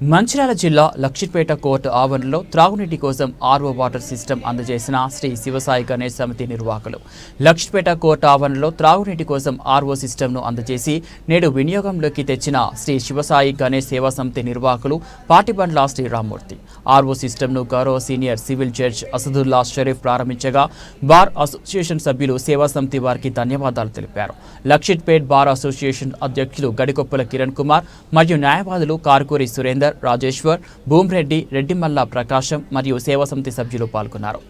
మంచిర్యాల జిల్లా లక్షిపేట కోర్టు ఆవరణలో త్రాగునీటి కోసం ఆర్ఓ వాటర్ సిస్టమ్ అందజేసిన శ్రీ శివసాయి గణేష్ సమితి నిర్వాహకులు. లక్షిపేట కోర్టు ఆవరణలో త్రాగునీటి కోసం ఆర్ఓ సిస్టమ్ను అందజేసి నేడు వినియోగంలోకి తెచ్చిన శ్రీ శివసాయి గణేష్ సేవా సమితి నిర్వాహకులు పాటిబండ్ల శ్రీరామ్మూర్తి. ఆర్ఓ సిస్టమ్ను గౌరవ senior civil judge Asadullah Sharif ప్రారంభించగా bar association సభ్యులు సేవా సమితి వారికి ధన్యవాదాలు తెలిపారు. లక్షిట్పేట్ బార్ అసోసియేషన్ అధ్యక్షులు గడికొప్పల కిరణ్ కుమార్ మరియు న్యాయవాదులు కార్కూరి సురేందర్ శ్రీధర్ రాజేశ్వర్ భూమిరెడ్డి రెడ్డిమల్ల ప్రకాశం మరియు సేవా సమితి సభ్యులు పాల్గొన్నారు.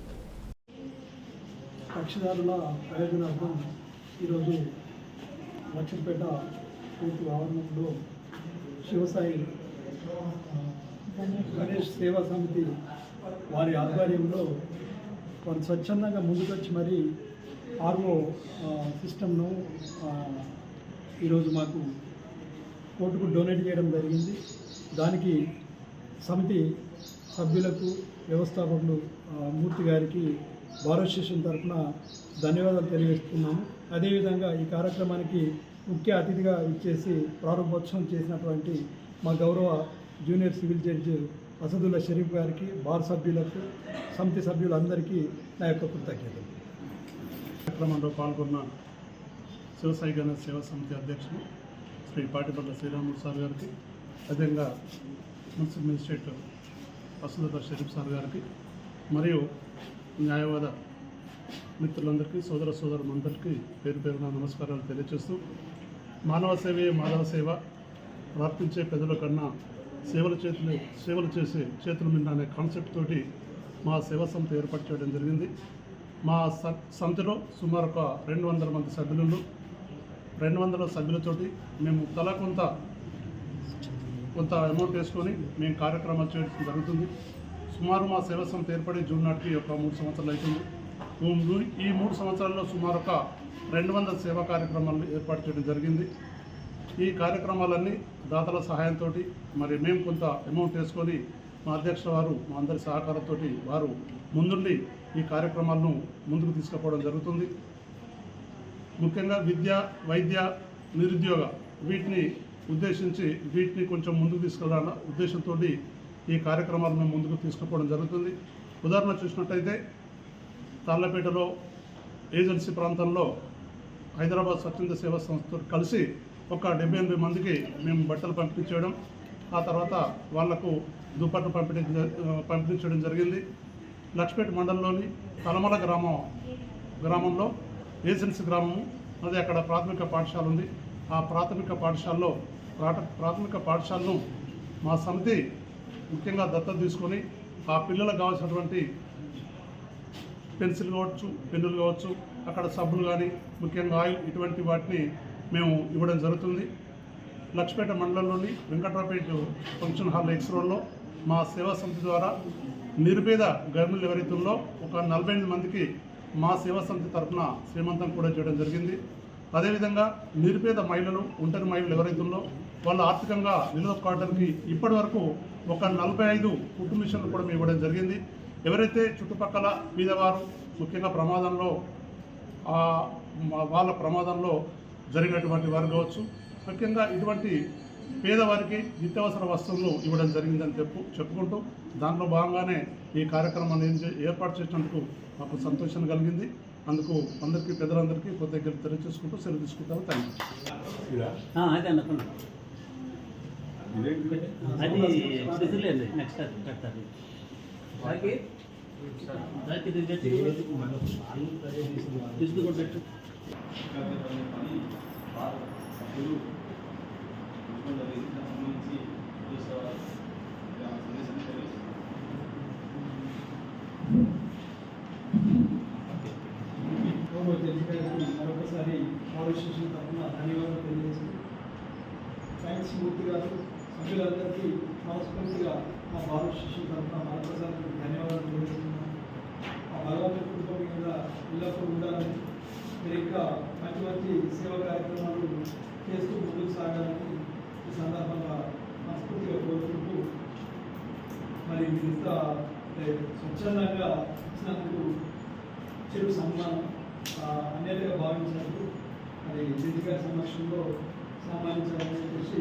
కక్షదారుల ప్రయోజనార్థం ఈరోజు లక్ష్మీపేట కోర్టు ఆవరణంలో శివసాయి గణేష్ సేవా సమితి వారి ఆధ్వర్యంలో వారు స్వచ్ఛందంగా ముందుకొచ్చి మరి ఆర్ఓ సిస్టమ్ను ఈరోజు మాకు కోర్టుకు డొనేట్ చేయడం జరిగింది. దానికి సమితి సభ్యులకు వ్యవస్థాపకులు మూర్తి గారికి భారత తరఫున ధన్యవాదాలు తెలియజేస్తున్నాము. అదేవిధంగా ఈ కార్యక్రమానికి ముఖ్య అతిథిగా ఇచ్చేసి ప్రారంభోత్సవం చేసినటువంటి మా గౌరవ junior civil judge Asadullah Sharif గారికి బార్ సభ్యులకు సమితి సభ్యులందరికీ నా యొక్క కృతజ్ఞతలు. కార్యక్రమంలో పాల్గొన్న శివసాయి గణ సేవా సమితి అధ్యక్షులు శ్రీ పాటిపల్ల శ్రీరాముడు సార్ గారికి అదేవిధంగా municipal magistrate Vasundhara Sharif sir గారికి మరియు న్యాయవాద మిత్రులందరికీ సోదర సోదరులందరికీ పేరు పేరున నమస్కారాలు తెలియజేస్తూ మానవ సేవే మానవ సేవ ప్రార్థించే పెద్దల కన్నా సేవలు చేతులు సేవలు చేసే చేతులు మిన్న అనే కాన్సెప్ట్ తోటి మా సేవా సంత ఏర్పాటు చేయడం జరిగింది. మా స- సుమారు ఒక రెండు వందల మంది సభ్యులు రెండు వందల సభ్యులతోటి మేము తల కొంత కొంత అమౌంట్ వేసుకొని మేము కార్యక్రమాలు చేయడం జరుగుతుంది. సుమారు మా సేవా సంస్థ ఏర్పడి జూన్ నాటికి ఒక మూడు సంవత్సరాలు అవుతుంది. ఈ మూడు సంవత్సరాల్లో సుమారు ఒక రెండు వందల సేవా కార్యక్రమాలను ఏర్పాటు చేయడం జరిగింది. ఈ కార్యక్రమాలన్నీ దాతల సహాయంతో మరి మేము కొంత అమౌంట్ వేసుకొని మా అధ్యక్ష వారు మా అందరి సహకారంతో వారు ముందుండి ఈ కార్యక్రమాలను ముందుకు తీసుకుపోవడం జరుగుతుంది. ముఖ్యంగా విద్య వైద్య నిరుద్యోగ వీటిని ఉద్దేశించి వీటిని కొంచెం ముందుకు తీసుకెళ్ళాలన్న ఉద్దేశంతో ఈ కార్యక్రమాలను మేము ముందుకు తీసుకుపోవడం జరుగుతుంది. ఉదాహరణ చూసినట్టయితే తాళ్ళపేటలో ఏజెన్సీ ప్రాంతంలో హైదరాబాద్ స్వచ్ఛంద సేవా సంస్థతో కలిసి ఒక డెబ్బై ఎనభై మందికి మేము బట్టలు పంపిణీ చేయడం ఆ తర్వాత వాళ్ళకు దుప్పట్లు పంపిణీ జ- పంపిణీ చేయడం జరిగింది. లక్ష్పేట మండలంలోని తలమల గ్రామం గ్రామంలో ఏజెన్సీ గ్రామము అది అక్కడ ప్రాథమిక పాఠశాల ఉంది. ఆ ప్రాథమిక పాఠశాలలో ప్రాథమిక పాఠశాలను మా సమితి ముఖ్యంగా దత్తత తీసుకొని ఆ పిల్లలకు కావాల్సినటువంటి పెన్సిల్ కావచ్చు పెన్నులు కావచ్చు అక్కడ సబ్బులు కానీ ముఖ్యంగా ఆయిల్ ఇటువంటి వాటిని మేము ఇవ్వడం జరుగుతుంది. లక్ష్మీపేట మండలంలోని వెంకట్రావుపేట ఫంక్షన్ హాల్ ఎక్స్ రోడ్లో మా సేవా సమితి ద్వారా నిరుపేద గర్భిణులు ఎవరైతుందో ఒక నలభై మందికి మా సేవా సమితి తరఫున శ్రీమంతం కూడా చేయడం జరిగింది. అదేవిధంగా నిరుపేద మహిళలు ఒంటరి మహిళలు ఎవరైతే ఉన్నో వాళ్ళు ఆర్థికంగా నిలదొక్కడానికి ఇప్పటి వరకు ఒక నలభై ఐదు కుటుంబ మిషన్లు కూడా మేము ఇవ్వడం జరిగింది. ఎవరైతే చుట్టుపక్కల పేదవారు ముఖ్యంగా ప్రమాదంలో వాళ్ళ ప్రమాదంలో జరిగినటువంటి వారు కావచ్చు ముఖ్యంగా ఇటువంటి పేదవారికి నిత్యావసర వస్తువులు ఇవ్వడం జరిగిందని చెప్పు చెప్పుకుంటూ దాంట్లో భాగంగానే ఈ కార్యక్రమాన్ని ఏర్పాటు చేసినందుకు మాకు సంతోషం కలిగింది. అందుకు అందరికీ పెద్దలందరికీ కృతజ్ఞతలు తెలియజేసుకుంటూ సెలవు తీసుకుంటాము థ్యాంక్ యూ ఆ, అదే అనుకున్నా అది సిజులేండి నెక్స్ట్ అది పెడతారు దానికి ఇది తెచ్చి తీసుకుని పెట్టు గౌరవ జడ్జి గారికి మరొకసారి అసోసియేషన్ తరఫున ధన్యవాదాలు తెలియజేస్తూ థ్యాంక్స్ మూర్తి గారు సభ్యులందరికీ మనస్ఫూర్తిగా మా భారత అసోసియేషన్ తరఫున మరొకసారి ధన్యవాదాలు తెలియజేస్తున్నాను ఆ భగవంతుడి కుటుంబం మీద ఎల్లప్పుడూ ఉండాలని మీరు ఇంకా మంచి మంచి సేవా కార్యక్రమాలు చేస్తూ ముందుకు సాగాలని ఈ సందర్భంగా మనస్ఫూర్తిగా కోరుకుంటూ మరి ఇంత స్వచ్ఛందంగా ఇచ్చినందుకు చెడు సన్మానం అన్యతగా భావించినందుకు అది జడ్జి సమక్షంలో సన్మానించాలని చెప్పేసి